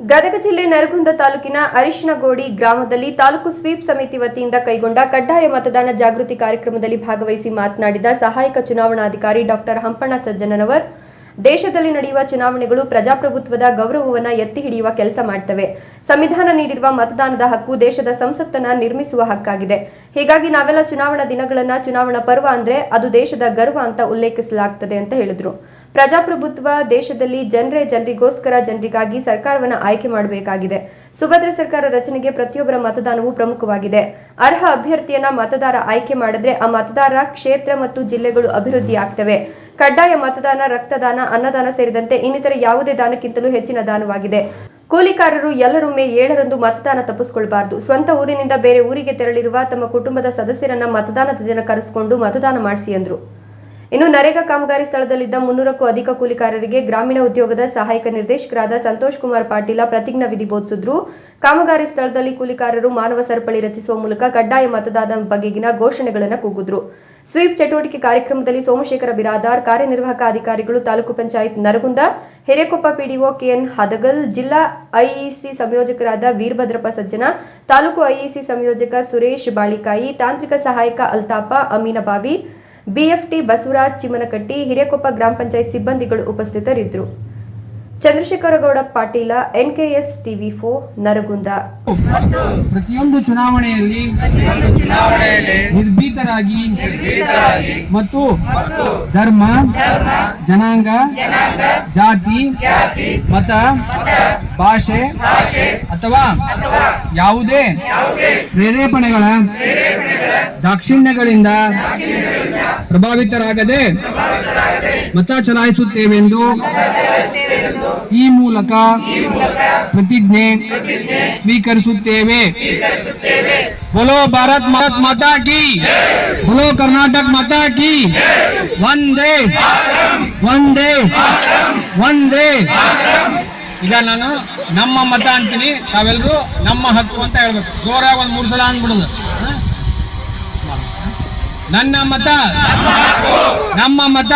ಗದಗ ಜಿಲ್ಲೆ ನರಗುಂದ ತಾಲೂಕಿನ ಅರಿಶಿನಗೋಡಿ ಗ್ರಾಮದಲ್ಲಿ ತಾಲೂಕು ಸ್ವೀಪ್ ಸಮಿತಿ ವತಿಯಿಂದ ಕೈಗೊಂಡ ಕಡ್ಡಾಯ ಮತದಾನ ಜಾಗೃತಿ ಕಾರ್ಯಕ್ರಮದಲ್ಲಿ ಭಾಗವಹಿಸಿ ಮಾತನಾಡಿದ ಸಹಾಯಕ ಚುನಾವಣಾಧಿಕಾರಿ ಡಾಕ್ಟರ್ ಹಂಪಣ್ಣ ಸಜ್ಜನನವರ್, ದೇಶದಲ್ಲಿ ನಡೆಯುವ ಚುನಾವಣೆಗಳು ಪ್ರಜಾಪ್ರಭುತ್ವದ ಗೌರವವನ್ನ ಎತ್ತಿ ಹಿಡಿಯುವ ಕೆಲಸ ಮಾಡ್ತವೆ. ಸಂವಿಧಾನ ನೀಡಿರುವ ಮತದಾನದ ಹಕ್ಕು ದೇಶದ ಸಂಸತ್ತನ್ನ ನಿರ್ಮಿಸುವ ಹಕ್ಕಾಗಿದೆ. ಹೀಗಾಗಿ ನಾವೆಲ್ಲ ಚುನಾವಣಾ ದಿನಗಳನ್ನ ಚುನಾವಣಾ ಪರ್ವ ಅಂದ್ರೆ ಅದು ದೇಶದ ಗರ್ವ ಅಂತ ಉಲ್ಲೇಖಿಸಲಾಗುತ್ತದೆ ಅಂತ ಹೇಳಿದ್ರು. ಪ್ರಜಾಪ್ರಭುತ್ವ ದೇಶದಲ್ಲಿ ಜನರೇ ಜನರಿಗೋಸ್ಕರ ಜನರಿಗಾಗಿ ಸರ್ಕಾರವನ್ನ ಆಯ್ಕೆ ಮಾಡಬೇಕಾಗಿದೆ. ಸುಭದ್ರ ಸರ್ಕಾರ ರಚನೆಗೆ ಪ್ರತಿಯೊಬ್ಬರ ಮತದಾನವು ಪ್ರಮುಖವಾಗಿದೆ. ಅರ್ಹ ಅಭ್ಯರ್ಥಿಯನ್ನ ಮತದಾರ ಆಯ್ಕೆ ಮಾಡಿದ್ರೆ ಆ ಮತದಾರ ಕ್ಷೇತ್ರ ಮತ್ತು ಜಿಲ್ಲೆಗಳು ಅಭಿವೃದ್ಧಿ ಆಗ್ತವೆ. ಕಡ್ಡಾಯ ಮತದಾನ, ರಕ್ತದಾನ, ಅನ್ನದಾನ ಸೇರಿದಂತೆ ಇನ್ನಿತರ ಯಾವುದೇ ದಾನಕ್ಕಿಂತಲೂ ಹೆಚ್ಚಿನ ದಾನವಾಗಿದೆ. ಕೂಲಿಕಾರರು ಎಲ್ಲರೂ ಮೇ ಏಳರಂದು ಮತದಾನ ತಪ್ಪಿಸಿಕೊಳ್ಳಬಾರದು ಸ್ವಂತ ಊರಿನಿಂದ ಬೇರೆ ಊರಿಗೆ ತೆರಳಿರುವ ತಮ್ಮ ಕುಟುಂಬದ ಸದಸ್ಯರನ್ನ ಮತದಾನದ ದಿನ ಕರೆಸಿಕೊಂಡು ಮತದಾನ ಮಾಡಿಸಿ ಎಂದರು ಇನ್ನು ನರೇಗಾ ಕಾಮಗಾರಿ ಸ್ಥಳದಲ್ಲಿದ್ದ ಮುನ್ನೂರಕ್ಕೂ ಅಧಿಕ ಕೂಲಿಕಾರರಿಗೆ ಗ್ರಾಮೀಣ ಉದ್ಯೋಗದ ಸಹಾಯಕ ನಿರ್ದೇಶಕರಾದ ಸಂತೋಷ್ ಕುಮಾರ್ ಪಾಟೀಲ ಪ್ರತಿಜ್ಞಾ ವಿಧಿ ಬೋಧಿಸಿದ್ರು. ಕಾಮಗಾರಿ ಸ್ಥಳದಲ್ಲಿ ಕೂಲಿಕಾರರು ಮಾನವ ಸರಪಳಿ ರಚಿಸುವ ಮೂಲಕ ಕಡ್ಡಾಯ ಮತದಾನ ಬಗೆಗಿನ ಘೋಷಣೆಗಳನ್ನು ಕೂಗಿದ್ರು. ಸ್ವೀಪ್ ಚಟುವಟಿಕೆ ಕಾರ್ಯಕ್ರಮದಲ್ಲಿ ಸೋಮಶೇಖರ ಬಿರಾದಾರ್, ಕಾರ್ಯನಿರ್ವಾಹಕ ಅಧಿಕಾರಿಗಳು ತಾಲೂಕು ಪಂಚಾಯತ್ ನರಗುಂದ, ಹಿರೇಕೊಪ್ಪ ಪಿಡಿಒ ಕೆಎನ್ ಹದಗಲ್, ಜಿಲ್ಲಾ ಐಇಸಿ ಸಂಯೋಜಕರಾದ ವೀರಭದ್ರಪ್ಪ ಸಜ್ಜನ, ತಾಲೂಕು ಐಇಸಿ ಸಂಯೋಜಕ ಸುರೇಶ್ ಬಾಳಿಕಾಯಿ, ತಾಂತ್ರಿಕ ಸಹಾಯಕ ಅಲ್ತಾಪ ಅಮೀನಬಾವಿ ಬಿಎಫ್ಟಿ ಬಸವರಾಜ್ ಚಿಮನಕಟ್ಟಿ, ಹಿರೇಕೊಪ್ಪ ಗ್ರಾಮ ಪಂಚಾಯತ್ ಸಿಬ್ಬಂದಿಗಳು ಉಪಸ್ಥಿತರಿದ್ದರು. ಚಂದ್ರಶೇಖರಗೌಡ, ಪಾಟೀಲ, ಎನ್ಕೆಎಸ್ ಟಿವಿ ಫೋ ನರಗುಂದ. ಪ್ರತಿಯೊಂದು ಚುನಾವಣೆಯಲ್ಲಿ ನಿರ್ಭೀತರಾಗಿ ಮತ್ತು ಧರ್ಮ, ಜನಾಂಗ, ಜಾತಿ, ಮತ, ಭಾಷೆ ಅಥವಾ ಯಾವುದೇ ಪ್ರೇರೇಪಣೆಗಳ ದಾಕ್ಷಿಣ್ಯಗಳಿಂದ ಪ್ರಭಾವಿತರಾಗದೆ ಮತ ಚಲಾಯಿಸುತ್ತೇವೆಂದು ಈ ಮೂಲಕ ಪ್ರತಿಜ್ಞೆ ಸ್ವೀಕರಿಸುತ್ತೇವೆ बोलो भारत भारत माता की बोलो कर्नाटक माता की ವಂದೇ ವಂದೇ ವಂದೇ ಈಗ ನಾನು ನಮ್ಮ ಮತ ಅಂತೀನಿ ತಾವೆಲ್ಲರೂ ನಮ್ಮ ಹಕ್ಕು ಅಂತ ಹೇಳ್ಬೇಕು ಜೋರಾಗಿ ಒಂದ್ ಮೂರು ಸಲ ಅಂದ್ಬಿಡುದು ಹ? ನನ್ನ ಮತ. ನಮ್ಮ ಮತ.